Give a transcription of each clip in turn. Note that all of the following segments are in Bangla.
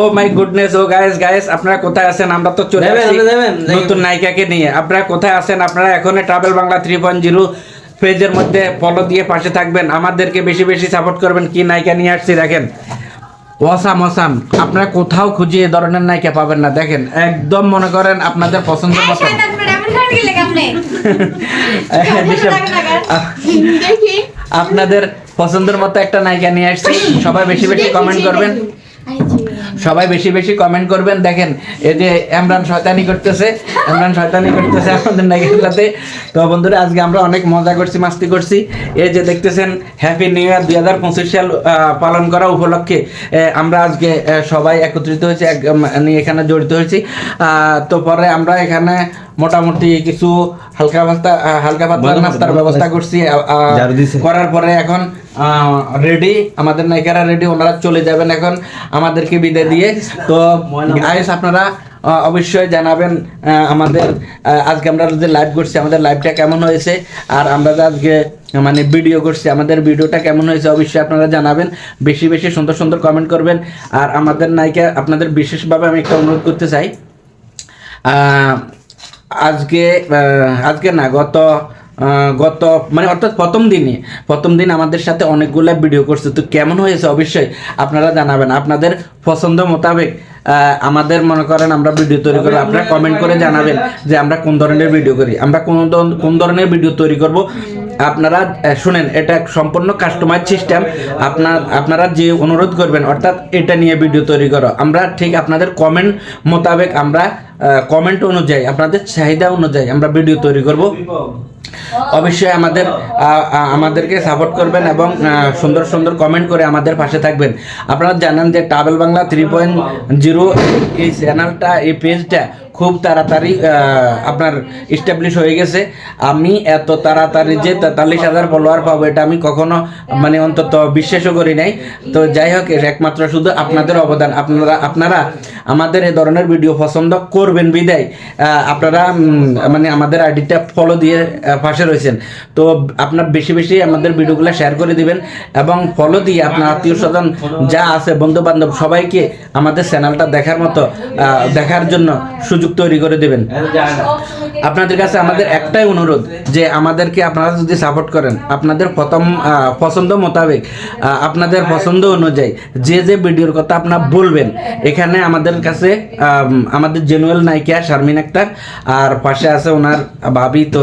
O my goodness oh guys guys আপনারা কোথায় আছেন? আমরা তো চলে আসছি। নতুন নায়িকাকে নিয়ে। আপনারা কোথায় আছেন? আপনারা এখন travel Bangla three point zero পেজের মধ্যে ফলো দিয়ে পাশে থাকবেন। আমাদেরকে বেশি বেশি সাপোর্ট করবেন। কি নায়িকা নিয়ে আসছি দেখেন। ওয়াসাম ওয়াসাম আপনারা কোথাও খুঁজে এ ধরনের নায়িকা পাবেন না। দেখেন একদম মনে করেন আপনাদের মতো গেলে কেমনে? দিশা- দেখি। আপনাদের পছন্দের মতো একটা নায়িকা নিয়ে আসছি। সবাই বেশি বেশি কমেন্ট করবেন। সবাই বেশি বেশি কমেন্ট করবেন দেখেন এই যে ইমরান শয়তানি করতেছে ইমরান শয়তানি করতেছে আমাদের নায়িকার তো বন্ধুরা আজকে আমরা অনেক মজা করছি মাস্তি করছি। এই যে দেখতেছেন হ্যাপি নিউ ইয়ার দুই হাজার পঁচিশ সাল পালন করা উপলক্ষে আমরা আজকে সবাই একত্রিত হয়েছি এক- মানে এখানে জড়িত হয়েছি। আহ, তো পরে আমরা এখানে মোটামুটি কিছু হালকা পাস্তা হালকা পাতলা নাস্তার ব্যবস্থা করছি। করার পরে এখন রেডি আমাদের নায়িকারা রেডি ওনারা চলে যাবেন এখন আমাদেরকে বিদায় দিয়ে। তো গাইস আপনারা অবশ্যই জানাবেন আমাদের আজকে আমরা যে লাইভ করছি আমাদের লাইভটা কেমন হয়েছে আর আমরা যে আজকে মানে ভিডিও করছি আমাদের ভিডিওটা কেমন হয়েছে অবশ্যই আপনারা জানাবেন। বেশি বেশি সুন্দর সুন্দর কমেন্ট করবেন। আর আমাদের নায়িকা আপনাদের বিশেষভাবে আমি একটা অনুরোধ করতে চাই আজকে আজকে না গত গত মানে অর্থাৎ প্রথম দিনে প্রথম দিন আমাদের সাথে অনেকগুলো ভিডিও করছে। তো কেমন হয়েছে? অবশ্যই আপনারা জানাবেন। আপনাদের পছন্দ মোতাবেক আমাদের মনে করেন আমরা ভিডিও তৈরি করব। আপনারা কমেন্ট করে জানাবেন যে আমরা কোন ধরনের ভিডিও করি। আমরা কোন কোন ধরনের ভিডিও তৈরি করব? আপনারা শুনেন এটা এক সম্পূর্ণ কাস্টমাইজ সিস্টেম আপনার আপনারা যে অনুরোধ করবেন অর্থাৎ এটা নিয়ে ভিডিও তৈরি করো। আমরা ঠিক আপনাদের কমেন্ট মোতাবেক আমরা কমেন্ট অনুযায়ী, আপনাদের চাহিদা অনুযায়ী আমরা ভিডিও তৈরি করব। অবশ্যই আমাদের আমাদেরকে সাপোর্ট করবেন এবং সুন্দর সুন্দর কমেন্ট করে আমাদের পাশে থাকবেন। আপনারা জানেন যে travel Bangla three point zero এই চ্যানেলটা এই পেজটা খুব তাড়াতাড়ি আপনার এস্টাবলিশ হয়ে গেছে। আমি এত তাড়াতাড়ি যে তেতাল্লিশ হাজার ফলোয়ার পাবো, এটা আমি কখনো মানে অন্তত বিশ্বাসও করি নাই। তো যাই হোক একমাত্র শুধু আপনাদের অবদান। আপনারা আপনারা আমাদের এ ধরনের ভিডিও পছন্দ করবেন, বিদায়। আপনারা মানে আমাদের আইডিটা ফলো দিয়ে পাশে রয়েছেন। তো আপনার বেশি বেশি আমাদের ভিডিওগুলো শেয়ার করে দিবেন এবং ফলো দিয়ে আপনার আত্মীয় স্বজন যা আছে বন্ধু বান্ধব সবাইকে আমাদের চ্যানেলটা দেখার মতো দেখার জন্য সুযোগ তৈরি করে দেবেন। আপনাদের কাছে আমাদের একটাই অনুরোধ যে আমাদেরকে আপনারা যদি সাপোর্ট করেন, আপনাদের প্রথম পছন্দ মোতাবেক আপনাদের পছন্দ অনুযায়ী যে যে ভিডিওর কথা আপনারা বলবেন, এখানে আমাদের কাছে আমাদের জেনুয়েল নায়িকা শারমিন আক্তার আর পাশে আছে ওনার ভাবি। তো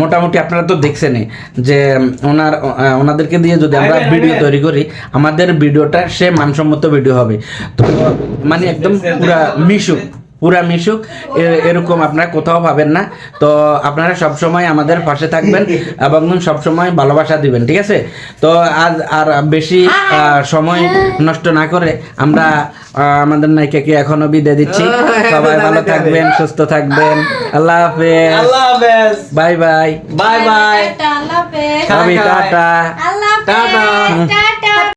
মোটামুটি আপনারা তো দেখছেনই যে ওনার ওনাদেরকে দিয়ে যদি আমরা ভিডিও তৈরি করি আমাদের ভিডিওটা সে মানসম্মত ভিডিও হবে। তো মানে একদম পুরা মিশুক। পুরা মিশুক এ- এরকম আপনারা কোথাও পাবেন না। তো আপনারা সব সময় আমাদের পাশে থাকবেন এবং সব সময় ভালোবাসা দিবেন ঠিক আছে? তো আজ আর বেশি সময় নষ্ট না করে আমরা আমাদের নায়িকাকে এখনও বিদায় দিচ্ছি। সবাই ভালো থাকবেন সুস্থ থাকবেন। আল্লাহ হাফেজ। আল্লাহ হাফেজ। Bye bye. Bye bye. Tata, আল্লাহ হাফেজ। সবই টাটা আল্লাহ হাফেজ। টাটা। টাটা।